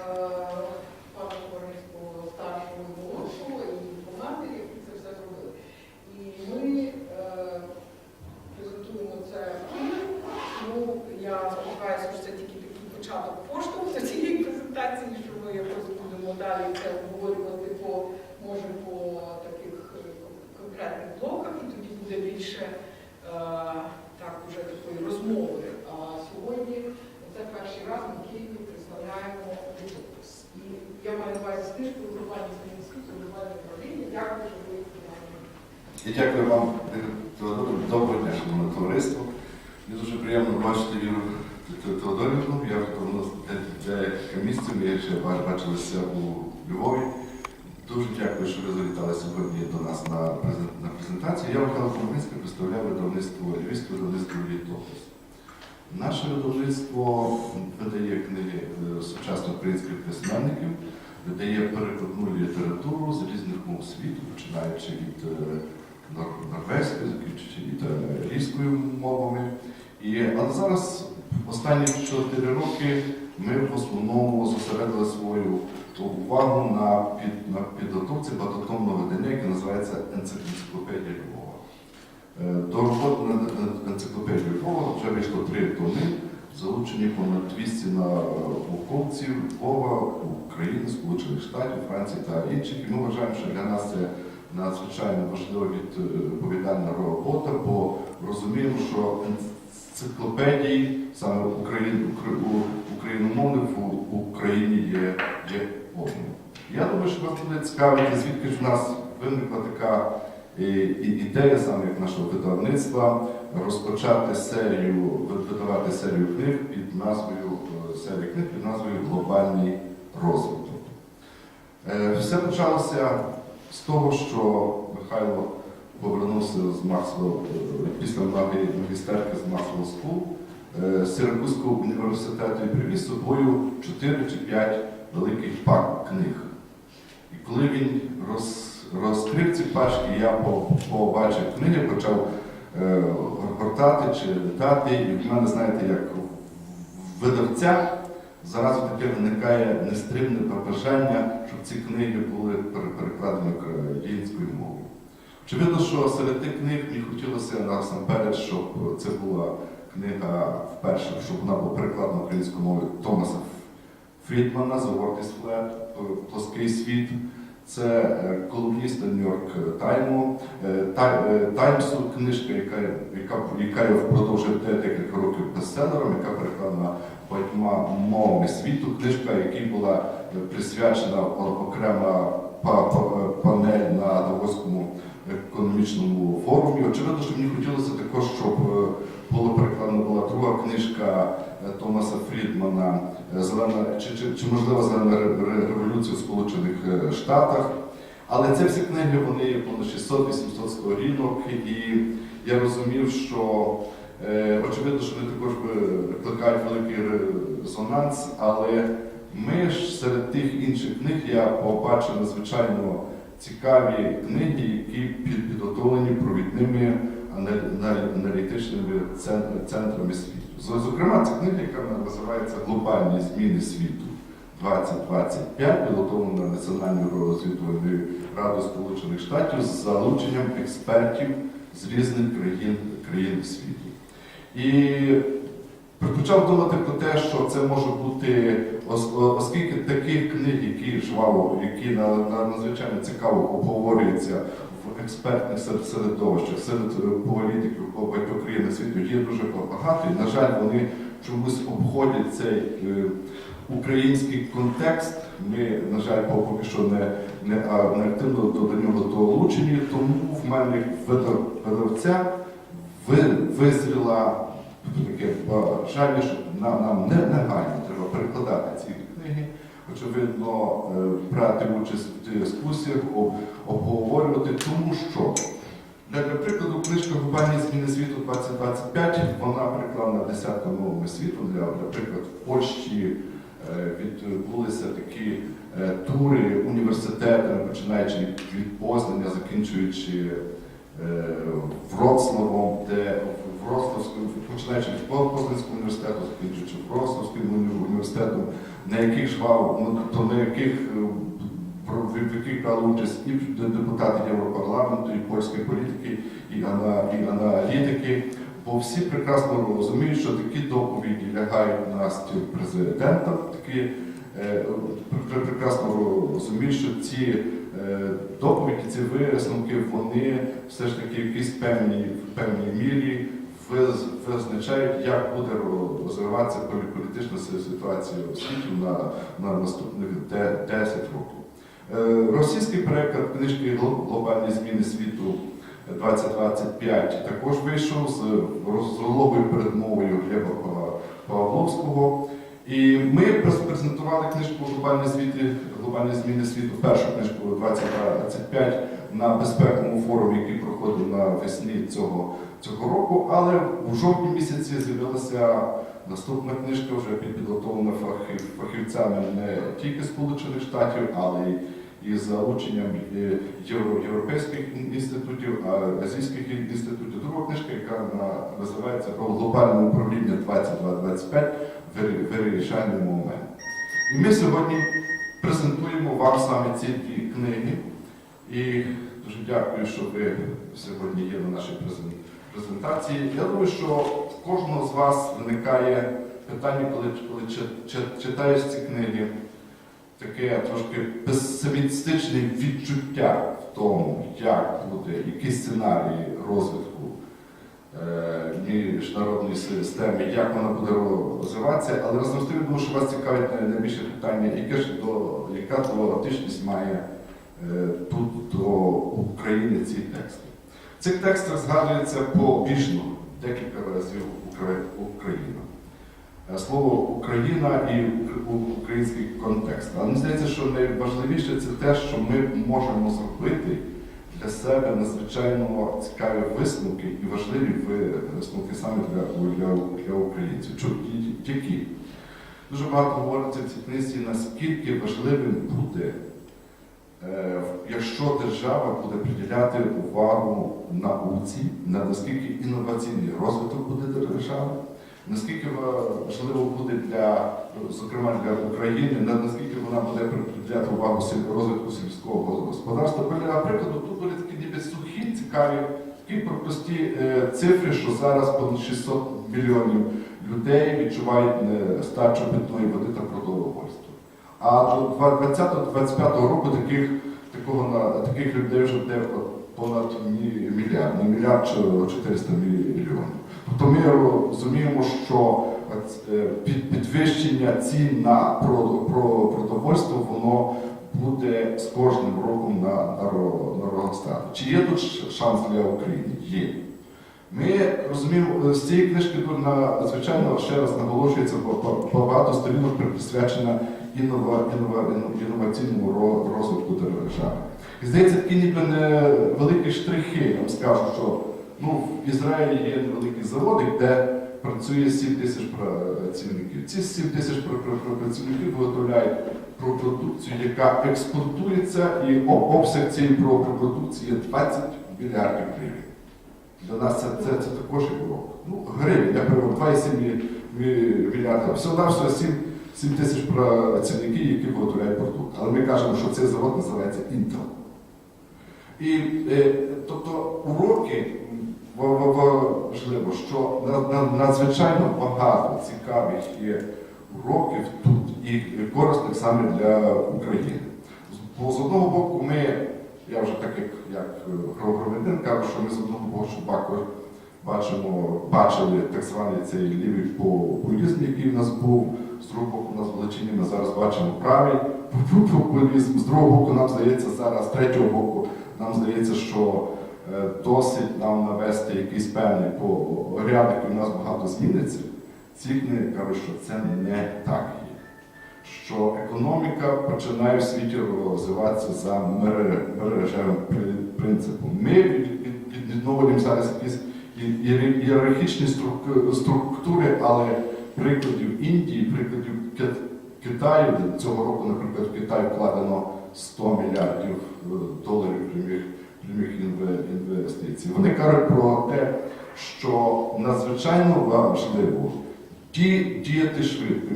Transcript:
uh, вам, Теодор. Доброго дня, шановне товариство. Мені дуже приємно бачити Віру Теодорівну. Я давно декілька місяців, ми ще бачилися у Львові. Дуже дякую, що ви завітали сьогодні до нас на, презен- на презентацію. Я Михайло Комарницький представляю видавництво Львівське видавництво «Літопис». Наше видавництво видає книги е, сучасних українських письменників, видає перекладну літературу з різних мов світу, починаючи від е, нор- норвезької, закінчуючи італійською мовами. І, але зараз, останні 4 роки, ми в основному зосередили свою увагу на, під, на підготовці багатотомного видання, яке називається Енциклопедія Львова. Е, До роботи над енциклопедією Львова вже вийшло три томи, залучені понад 200 науковців Львова, України, Сполучених Штатів, Франції та інших. І ми вважаємо, що для нас це надзвичайно важлива відповідальна робота, бо розуміємо, що енциклопедії саме Україн, україномовних в Україні є, є повні. Я думаю, що вас буде цікавити, звідки ж в нас виникла така е, ідея саме як нашого видавництва розпочати серію, видавати серію книг під назвою е, книг під назвою Глобальний розвиток. Е, Все почалося з того, що Михайло повернувся з Максвелл е, після магістерки з Максвелл Скул е, з Сиракузького університету і привіз з собою 4 чи 5 великих пак книг. І коли він роз, розкрив ці пачки, я побачив книги, почав е, гортати чи летати, і в мене, знаєте, як видавця зразу таке виникає нестримне бажання, щоб ці книги були перекладені українською мовою. Очевидно, що серед тих книг мені хотілося насамперед, щоб це була книга вперше, щоб вона була перекладена українською мовою Томаса Фрідмана «The World is Flat», Плоский світ. Це е, колумніста Нью-Йорк Тайму, е, Тай- е, Таймсу, книжка, яка, яка, яка впродовж декілька років бестселером, яка перекладена багатьма мовами світу. Книжка, якій була присвячена окрема па- па- панель на Давоському економічному форумі. Очевидно, що мені хотілося також, щоб е, була перекладена була друга книжка е, Томаса Фрідмана е, Зелена чи, чи, чи можливо зелена ре- ре- революція в Сполучених Штатах. Але це всі книги вони понад 600-800 сторінок, і я розумів, що е, очевидно, що вони також би- викликають великий резонанс, але ми ж серед тих інших книг я побачив надзвичайно цікаві книги, які підготовлені провідними аналітичними центрами світу. Зокрема, це книга, яка називається Глобальні зміни світу 2025, підготовлена Національною розвідувальною радою Сполучених Штатів з залученням експертів з різних країн, країн світу. І почав думати про те, що це може бути, ос- оскільки таких книг, які жваво, які на, на надзвичайно цікаво обговорюються в експертних серед- середовищах, серед е, політиків по багатьох країнах світу, є дуже багато. І, на жаль, вони чомусь обходять цей е, український контекст. Ми, на жаль, поки що не, не, не активно до, нього долучені, тому в мене видавця визріла таке бажання, що нам, нам не негайно треба перекладати ці книги, очевидно, е, брати участь в дискусіях, обговорювати, тому що для, прикладу, книжка Глобальні зміни світу 2025, вона перекладена десятками мовами світу. Для, прикладу, в Польщі е, відбулися такі е, тури університетами, починаючи від, Познаня, закінчуючи Вроцлавом, де Вроцлавським, починаючи від Познанського університету, закінчуючи Вроцлавським уні- університетом, на яких жвав, ну, тобто на яких е, в яких брали участь і депутати Європарламенту, і польські політики, і, аналітики. Бо всі прекрасно розуміють, що такі доповіді лягають на стіл президента, такі е, прекрасно розуміють, що ці е, доповіді, ці висновки, вони все ж таки в якійсь певній, певній мірі визначають, як буде розвиватися полі- політична ситуація у світі на, на наступних 10 років. Е, Російський переклад книжки Глобальні зміни світу 2025 також вийшов з розголовою передмовою Глеба Павловського. І ми презентували книжку Глобальні, звіти, Глобальні зміни світу, першу книжку 2025 на безпековому форумі, який проходив на весні цього, цього року. Але у жовтні місяці з'явилася наступна книжка, вже підготовлена фахів- фахівцями не тільки Сполучених Штатів, але й із залученням е, євро- європейських інститутів, азійських інститутів. Друга книжка, яка на- називається про глобальне управління 2225 вирі- вирішальний момент. І ми сьогодні презентуємо вам саме ці дві книги. І дуже дякую, що ви сьогодні є на нашій презентації. Я думаю, що в кожного з вас виникає питання, коли, коли чи- чи- читаєш ці книги таке трошки песимістичне відчуття в тому, як буде, які сценарії розвитку міжнародної системи, як вона буде розвиватися, але разом з тим, думаю, що вас цікавить найбільше питання, яке ж до, яка дотичність має е, тут до України ці тексти. В цих текстах згадується побіжно декілька разів Україна. Е, Слово Україна і український контекст. Але мені здається, що найважливіше це те, що ми можемо зробити для себе надзвичайно цікаві висновки і важливі висновки саме для, для, для українців. Які? Дуже багато говориться в цій книзі, наскільки важливим буде, е, якщо держава буде приділяти увагу науці, на наскільки інноваційний розвиток буде держави, наскільки важливо буде для, зокрема для України, наскільки вона буде приділяти увагу розвитку сільського господарства. Прикладу, тут були такі ніби сухі, цікаві, такі прості е, цифри, що зараз понад 600 мільйонів людей відчувають нестачу питної води та продовольства. А до 2020-2025 року таких, такого, таких людей вже буде понад мільярд, на мільярд 400 мільйонів. Тобто ми розуміємо, що е, підвищення цін на про- про- продовольство воно буде з кожним роком на, на, ро- Чи є тут шанс для України? Є. Ми розуміємо, е, з цієї книжки тут надзвичайно ще раз наголошується бо- багато сторінок присвячена інноваційному розвитку держави. І здається, такі ніби невеликі штрихи. Я вам скажу, що ну, в Ізраїлі є невеликий завод, де працює 7 тисяч працівників. Ці 7 тисяч пр- пр- пр- працівників виготовляють про продукцію, яка експортується, і обсяг цієї про- про продукції є 20 мільярдів гривень. Для нас це, це, це також було. Ну, гривень, я перевод 2,7 мі- мі- мільярда. Всього все 7, 7 тисяч працівників, які виготовляють продукт. Але ми кажемо, що цей завод називається Intel. І е, тобто уроки важливо, що на- на- надзвичайно багато цікавих є уроків тут і корисних саме для України. Бо з одного боку ми, я вже так як, як е, громадянин кажу, що ми з одного боку що бако- бачимо, бачили так званий цей лівий популізм, який в нас був, з другого боку у нас в ми зараз бачимо правий популізм, з другого боку нам здається зараз, з третього боку нам здається, що е, досить нам навести якийсь певний порядок, і у нас багато зміниться. Ці книги кажуть, що це не так є. Що економіка починає в світі розвиватися за мере- мережевим принципом. Ми від- від- від- відновлюємо зараз якісь ієрархічні структури, але прикладів Індії, прикладів Китаю, цього року, наприклад, в Китай вкладено 100 мільярдів е, доларів прямих, прямих інвестицій. Вони кажуть про те, що надзвичайно важливо ді- діяти швидко.